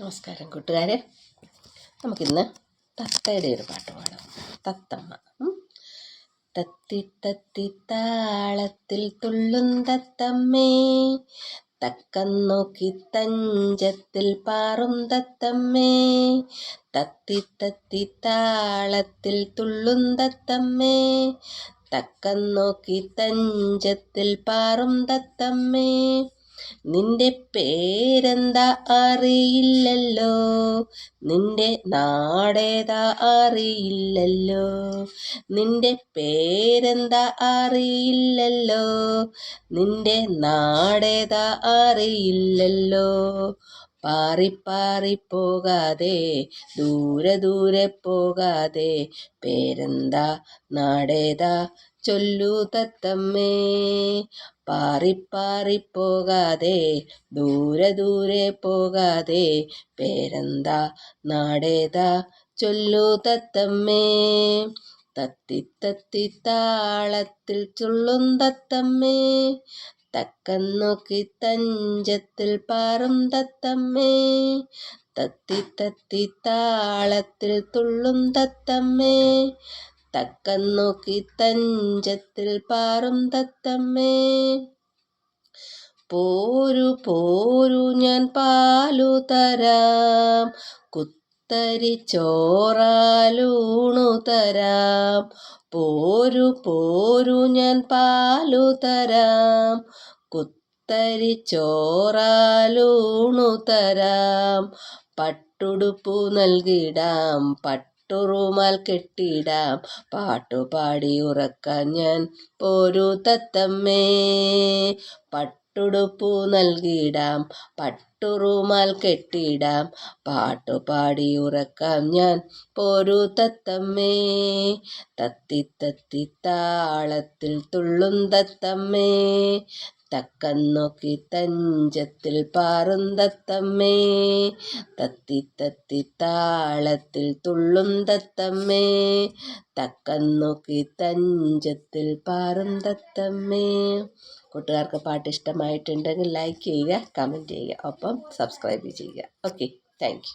നമസ്കാരം കൂട്ടുകാരെ. നമുക്കിന്ന് തത്തയുടെ ഒരു പാട്ട് പാടാം. തത്തമ്മ. തത്തി തത്തി താളത്തിൽ തുള്ളും തത്തമ്മേ. തക്കം നോക്കി തഞ്ചത്തിൽ പാറും തത്തമ്മേ. തത്തി തത്തി താളത്തിൽ തുള്ളും തത്തമ്മേ. തക്കം നോക്കി തഞ്ചത്തിൽ പാറും തത്തമ്മേ. നിന്റെ പേരെന്താ അറിയില്ലല്ലോ? നിന്റെ നാടേതാ അറിയില്ലല്ലോ? നിന്റെ പേരെന്താ അറിയില്ലല്ലോ? നിന്റെ നാടേതാ അറിയില്ലല്ലോ? പാറി പാറി പോകാതെ ദൂരെ ദൂരെ പോകാതെ പേരെന്താ നാടേതാ ചൊല്ലു തത്തമ്മേ. പാറിപ്പാറിപ്പോകാതെ പാറി പോകാതെ ദൂരെ ദൂരെ പോകാതെ പേരെന്താ നാടേതാ ചൊല്ലു തത്തമ്മേ. തത്തി തത്തി താളത്തിൽ ചുള്ളും തത്തമ്മേ. തക്കം നോക്കി തഞ്ചത്തിൽ പാറും തത്തമ്മേ. തത്തി തത്തി താളത്തിൽ തുള്ളും തത്തമ്മേ. തക്കം നോക്കി തഞ്ചത്തിൽ പാറും തത്തമ്മേ. പോരു പോരു ഞാൻ പാലു തരാം. ചോറാലൂണു തരാം. പോരു പോരു ഞാൻ പാലു തരാം. കുത്തരി ചോറാലൂണു തരാം. പട്ടുടുപ്പു നൽകിടാം പട്ടുറുമാൽ കെട്ടിടാം. പാട്ടുപാടി ഉറക്കാൻ ഞാൻ പോരു തത്തമ്മേ. പട്ടുടുപ്പു നൽകിടാം പട്ടുറുമാൽ കെട്ടിടാം പാട്ടുപാടി ഉറക്കാം ഞാൻ പോരു തത്തമ്മേ. തത്തി തത്തി താളത്തിൽ തുള്ളും തത്തമ്മേ. തക്കം നോക്കി തഞ്ചത്തിൽ പാറും തത്തമ്മേ തത്തി തത്തി താളത്തിൽ തുള്ളും തത്തമ്മേ തക്കം നോക്കി തഞ്ചത്തിൽ പാറും തത്തമ്മേ കൂട്ടുകാർക്ക് പാട്ട് ഇഷ്ടമായിട്ടുണ്ടെങ്കിൽ ലൈക്ക് ചെയ്യുക കമന്റ് ചെയ്യുക ഒപ്പം സബ്സ്ക്രൈബ് ചെയ്യുക. Okay thank